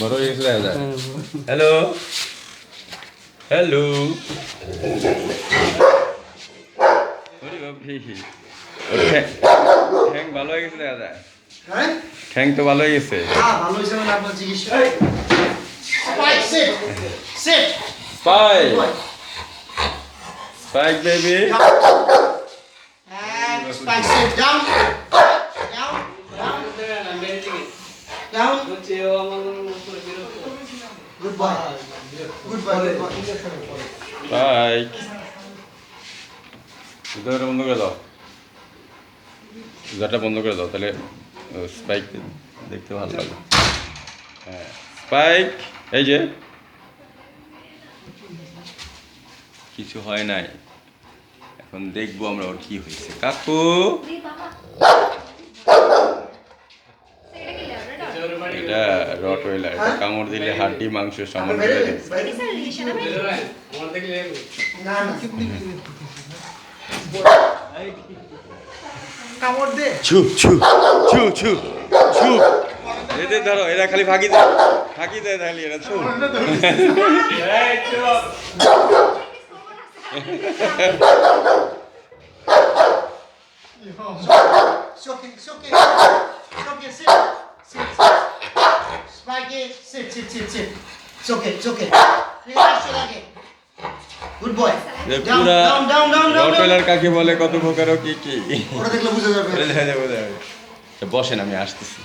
বড় হয়ে গেছে দেখা যায় হ্যালো? হ্যালো? ঠ্যাং। ভালো হয়ে গেছে যায় হ্যাঁ? ঠ্যাং তো ভালো হয়ে গেছে। হ্যাঁ ভালো হয়েছে মানে আপনার চিকিৎসা। Spike, And Spike, sit. Down. Down. Down. Good boy. Spike দরজা বন্ধ করে দাও দরজাটা বন্ধ করে দাও, তাহলে স্পাইক দেখতে ভালো লাগে। হ্যাঁ স্পাইক এই যে। কিছু হয় নাই। এখন দেখব আমরা ওর কি হয়েছে। কাকু! এটা রট ওয়েলার কামড় দিলে হাড্ডি মাংস সমান করে দেবে না না। কামড় দে। ছু ছু ছু ছু ছু। এদের ধরো এরা খালি ফাঁকি দেয়। ফাঁকি দেয় খালি এরা ছু। It's okay, it's okay. It's okay, sit. Sit, sit. Spikey, sit, sit, sit, sit. It's okay, it's okay. Relax your leg. Good boy. Down, down, down, down, down, রট কাকে বলে কত প্রকার ও কি কি ওটা দেখলে বুঝা যাবে বলে যাবে বসেন আমি আসতেছি